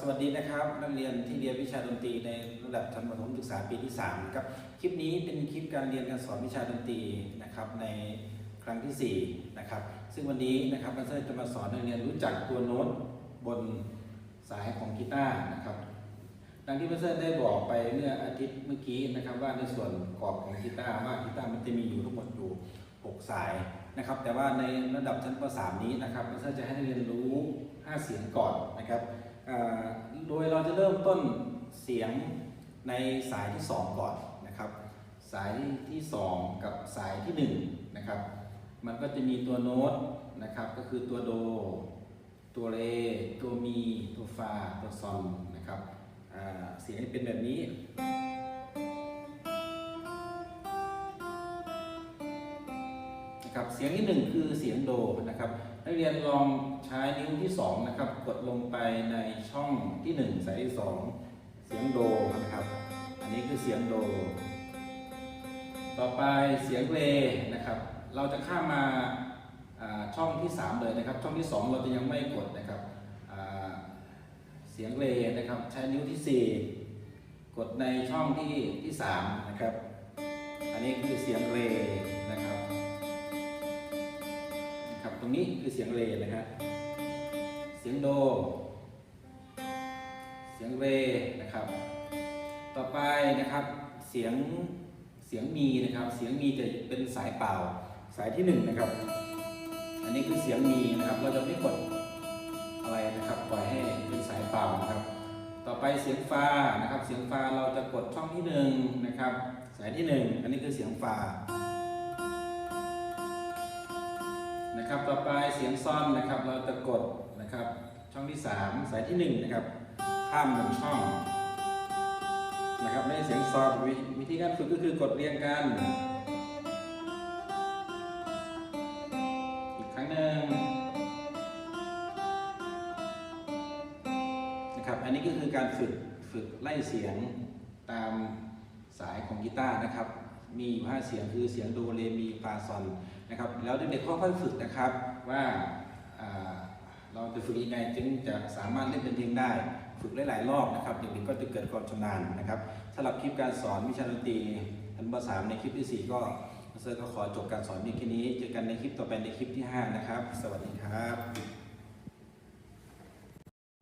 สวัสดีนะครับนักเรียนที่เรียนวิชาดนตรีในระดับชั้นประถมศึกษาปีที่3ครับคลิปนี้เป็นคลิปการเรียนการสอนวิชาดนตรีนะครับในครั้งที่4นะครับซึ่งวันนี้นะครับมาสเตอร์จะมาสอนนักเรียนรู้จักตัวโน้ตบนสายของกีตาร์นะครับดังที่มาสเตอร์ได้บอกไปเมื่ออาทิตย์เมื่อกี้นะครับว่าในส่วนกรอบของกีตาร์ว่ากีตาร์มันจะมีอยู่ทั้งหมดอยู่ 6 สายนะครับแต่ว่าในระดับชั้นป .3 นี้นะครับมาสเตอร์จะให้นักเรียนรู้ 5 เสียงก่อนนะครับ โดยเราจะเริ่มต้นเสียงในสายที่ 2 ก่อนนะครับ สายที่ 2 กับสายที่1นะครับ มันก็จะมีตัวโน้ตนะครับก็คือตัวโด ตัวเร ตัวมี ตัวฟา ตัวซอนนะครับเสียงเป็นแบบนี้ ครับเสียงที่หนึ่งคือเสียงโดนะครับนักเรียนลองใช้นิ้วที่สองนะครับกดลงไปในช่องที่หนึ่งสายที่สองเสียงโดนะครับ อันนี้คือเสียงโด ต่อไปเสียงเรนะครับ เราจะข้ามมาช่องที่สามเลยนะครับ ช่องที่สองเราจะยังไม่กดนะครับเสียงเรนะครับ ใช้นิ้วที่สี่กดในช่องที่ที่สามนะครับ อันนี้คือเสียงเรนะครับ นี้คือเสียงเรนะฮะเสียงโด เสียงเรนะครับ ต่อไปนะครับเสียงเสียงมีนะครับ เสียงมีจะเป็นสายเปล่าสายที่หนึ่งนะครับ อันนี้คือเสียงมีนะครับเราจะไม่กดอะไรนะครับปล่อยให้เป็นสายเปล่านะครับ ต่อไปเสียงฟานะครับ เสียงฟาเราจะกดช่องที่หนึ่งนะครับ สายที่หนึ่งอันนี้คือเสียงฟา นะครับต่อไปเสียงซ่อนนะครับ เราจะกดนะครับ ช่องที่ 3 สายที่ 1 นะครับ ข้ามหนึ่งช่องนะครับในเสียงซอนววิธีการฝึกก็คือกดเรียงกัน อีกครั้งหนึ่งนะครับอันนี้ก็คือการฝึกฝึกไล่เสียงตามสายของกีตาร์นะครับ มีอยู่ห้าเสียงคือเสียงโดเรมีฟาซอนนะครับแล้วเด็กๆค่อยๆฝึกนะครับว่าอ่าเราจะฝึกยังไงจึงจะสามารถเล่นเป็นเพลงได้ ฝึกหลายๆรอบนะครับเด็กๆก็จะเกิดความชำนาญนะครับสำหรับคลิปการสอนวิชาดนตรีชั้นป .3 ในคลิปที่ 4 ก็เซอร์ก็ขอจบการสอนเพียงแค่นี้ เจอกันในคลิปต่อไปในคลิปที่ 5 นะครับ สวัสดีครับ